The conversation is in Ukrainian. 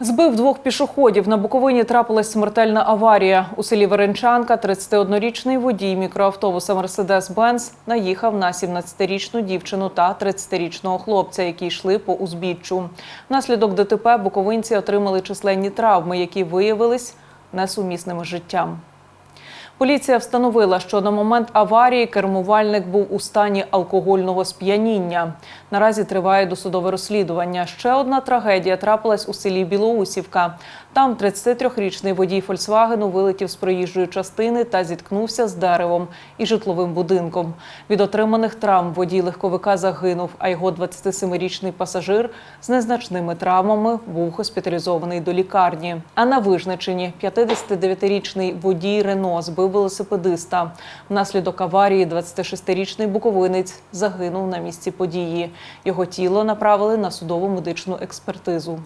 Збив двох пішоходів. На Буковині трапилась смертельна аварія. У селі Веренчанка 31-річний водій мікроавтобуса «Мерседес-Бенц» наїхав на 17-річну дівчину та 30-річного хлопця, які йшли по узбіччю. Внаслідок ДТП буковинці отримали численні травми, які виявились несумісними з життям. Поліція встановила, що на момент аварії кермувальник був у стані алкогольного сп'яніння. Наразі триває досудове розслідування. Ще одна трагедія трапилась у селі Білоусівка. Там 33-річний водій Фольксвагену вилетів з проїжджої частини та зіткнувся з деревом і житловим будинком. Від отриманих травм водій легковика загинув, а його 27-річний пасажир з незначними травмами був госпіталізований до лікарні. А на Вижничині 59-річний водій Рено збив велосипедиста. Внаслідок аварії 26-річний буковинець загинув на місці події. Його тіло направили на судово медичну експертизу.